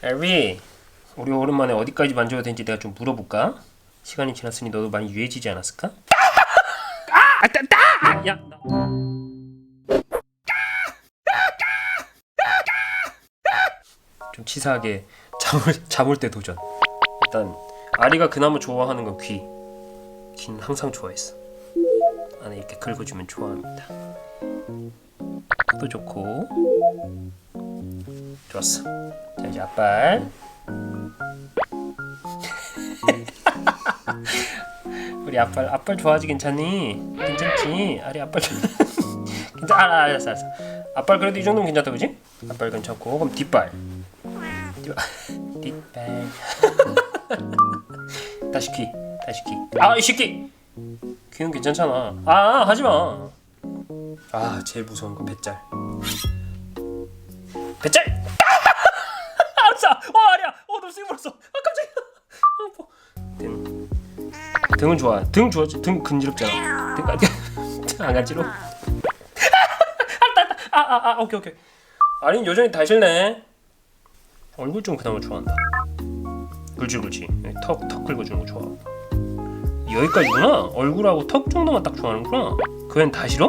에리, 우리 오랜만에 어디까지 만져도 되는지 내가 좀 물어볼까? 시간이 지났으니 너도 많이 유해지지 않았을까? 아, 따, 따! 아, 야, 나... 좀 치사하게 잠을 잠올 때 도전. 일단 아리가 그나마 좋아하는 건 귀. 귀는 항상 좋아했어. 안에 이렇게 긁어주면 좋아합니다. 또 좋고. 좋았어. 자 이제 앞발. 우리 앞발 앞발 좋아하지 괜찮니? 괜찮지? 아리 앞발. 괜찮. 아 알았어 알았어. 앞발 그래도 이 정도면 괜찮다 그지? 앞발 괜찮고 그럼 뒷발. 뒷발. 다시 귀. 다시 귀. 아이 새끼. 귀는 괜찮잖아. 아 하지 마. 아 제일 무서운 건 배짤. 배짤. 알았어. 어 아니야. 어너 물었어. 아 깜짝이야. 아, 아파. 등. 등은 좋아. 등 좋아지. 등 근지럽잖아. 등 안 간지러. 아아아 아, 오케이 오케이. 아니 여전히 다 싫네. 얼굴 좀 그나마 좋아한다. 그렇지 그렇지. 턱 턱 긁어주는 거 좋아. 여기까지구나. 얼굴하고 턱 정도만 딱 좋아하는구나. 그엔 다 싫어?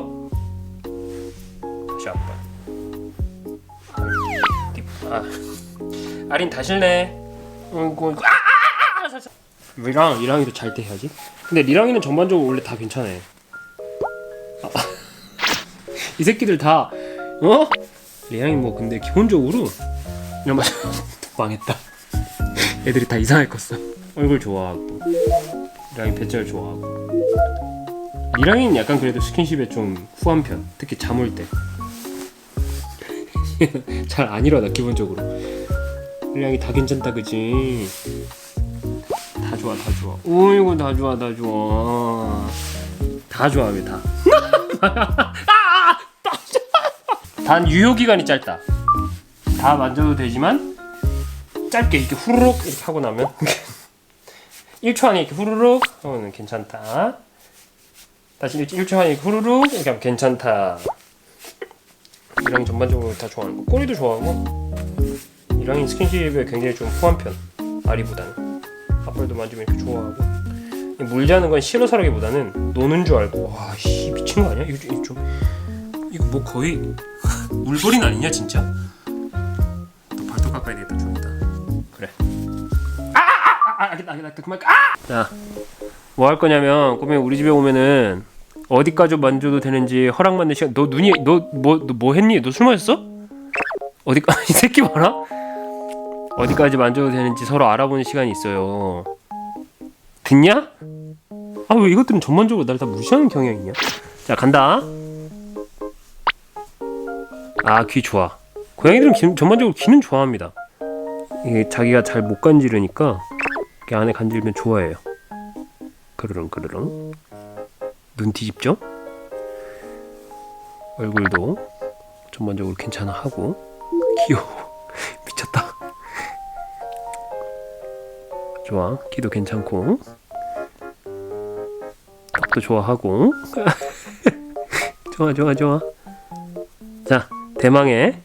다시. 뒷- 아, 아린 다 싫네. 어이구, 어이구. 아, 아, 아, 아, 살살. 리랑 리랑이도 잘 때 해야지. 근데 리랑이는 전반적으로 원래 다 괜찮아. 아, 이 새끼들 다 어? 리랑이 뭐 근데 기본적으로 이런 말 망했다. 애들이 다 이상하게 컸어. 얼굴 좋아하고 리랑이 배짱 좋아하고 리랑이는 약간 그래도 스킨십에 좀 후한 편. 특히 잠올 때. 잘 안 일어나 기본적으로. 리랑이 다 괜찮다 그지? 다 좋아 다 좋아. 오이고 다 좋아 다 좋아. 다 좋아 왜 다. 단 유효 기간이 짧다. 다 만져도 되지만 짧게 이렇게 후루룩 이렇게 하고 나면 1초 안에 이렇게 후루룩 하면 괜찮다. 다시 1초 안에 이렇게 후루룩 이렇게 하면 괜찮다. 이랑이 전반적으로 다 좋아하는 거. 꼬리도 좋아하고 이랑이 스킨십에 굉장히 좀 후한 편. 아리보다는 앞발도 만지면 이렇게 좋아하고 이 물자는 건 싫어서라기보다는 노는 줄 알고 와씨 미친 거 아니야? 이거 좀, 좀 이거 뭐 거의 물버린 아니냐 진짜? 또 발톱 깎아야 되겠다 좀 이따 그래 아아아 알겠다 알겠다 그만 아! 자 뭐 할 거냐면 꼬맹이 우리 집에 오면은 어디까지 만져도 되는지 허락받는 시간 너 눈이 너뭐너뭐 했니? 너 술 마셨어? 어디 이 새끼 봐라 어디까지 만져도 되는지 서로 알아보는 시간이 있어요. 듣냐? 아 왜 이것들은 전반적으로 날 다 무시하는 경향이 있냐? 자 간다. 아 귀 좋아. 고양이들은 기, 전반적으로 귀는 좋아합니다. 이게 자기가 잘 못 간지르니까 이렇게 안에 간지르면 좋아해요. 그르릉 그르릉. 눈 뒤집죠? 얼굴도 전반적으로 괜찮아 하고 귀여워 좋아. 귀도 괜찮고. 턱도 좋아하고. 좋아 좋아 좋아. 자 대망의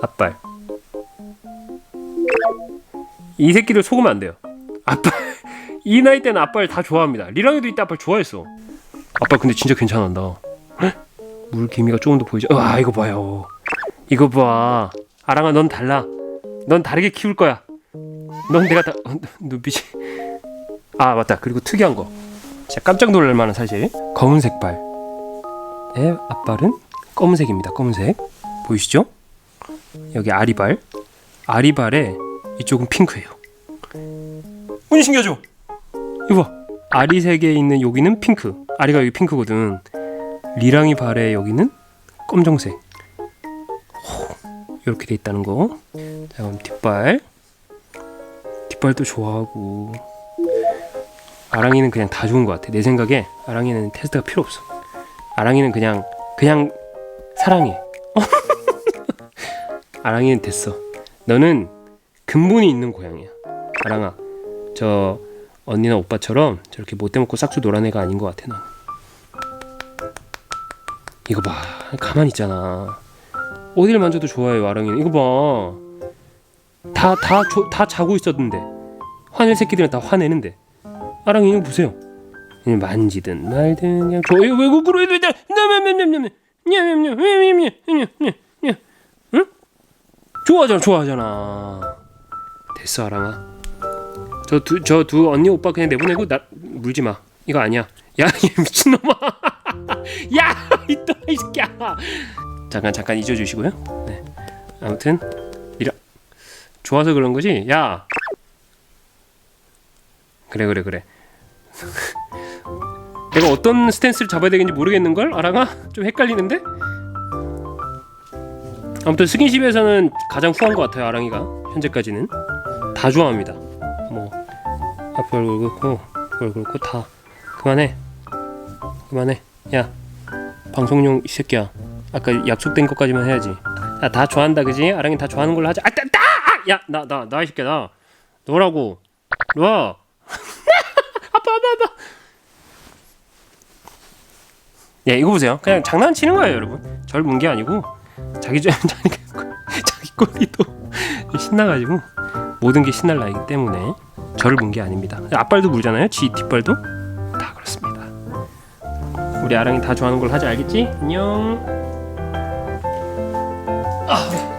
앞발 이 새끼를 속으면 안 돼요. 앞발 이 나이 때는 앞발 다 좋아합니다. 리랑이도 이때 앞발 좋아했어. 앞발 근데 진짜 괜찮았다. 헉? 물 기미가 조금 더 보이죠 와 이거 봐요. 이거 봐. 아랑아 넌 달라. 넌 다르게 키울 거야 넌 내가 다 어, 눈빛이 아 맞다. 그리고 특이한 거. 진짜 깜짝 놀랄 만한 사실. 검은색 발의 앞발은 검은색입니다 검은색. 보이시죠? 여기 아리발. 아리발에 이쪽은 핑크예요. 뭔 신기하죠 이거 봐. 아리색에 있는 여기는 핑크. 아리가 여기 핑크거든. 리랑이 발에 여기는 검정색. 이렇게 돼 있다는 거. 자, 그럼 뒷발 뒷발도 좋아하고. 아랑이는 그냥 다 좋은 것 같아. 내 생각에 아랑이는 테스트가 필요 없어. 아랑이는 그냥 그냥 사랑해. 아랑이는 됐어. 너는 근본이 있는 고양이야. 아랑아 저 언니나 오빠처럼 저렇게 못돼 먹고 싹수 노란 애가 아닌 것 같아 넌 이거 봐 가만히 있잖아. 어디를 만져도 좋아해요 아랑이는. 이거 봐 다, 다, 조, 다 자고 있었는데. 화낼 새끼들은 다 화내는데. 아랑 이거 보세요. 만지든 말든 그냥 저 외국으로 해도 돼. 응? 좋아하잖아, 좋아하잖아. 됐어, 아랑아. 저 두, 저 두 언니 오빠 그냥 내보내고 나 물지 마. 이거 아니야. 야, 이 미친놈아. 야, 이따 이 새끼야. 잠깐 잠깐 잊어주시고요. 네. 아무튼 좋아서 그런 거지? 야! 그래 그래 그래. 내가 어떤 스탠스를 잡아야 되는지 모르겠는 걸? 아랑아 좀 헷갈리는데? 아무튼 스킨십에서는 가장 후한 것 같아요 아랑이가. 현재까지는. 다 좋아합니다. 뭐 앞에 얼굴 긋고 얼굴 긋고 다. 그만해. 그만해. 야 방송용 이 새끼야. 아까 약속된 것까지만 해야지. 야 다 좋아한다 그지? 아랑이 다 좋아하는 걸로 하자. 아따 야 나 나 나 이 새끼야 나. 너라고. 너 아빠 아빠 아빠. 예 이거 보세요. 그냥 장난치는 거예요 여러분. 절 문 게 아니고. 자기 전 자기 자기 꼬리도 신나가지고 모든 게 신날 나이기 때문에 저를 문 게 아닙니다. 앞발도 물잖아요 지 뒷발도? 다 그렇습니다. 우리 아랑이 다 좋아하는 걸 하자. 알겠지? 안녕. 아,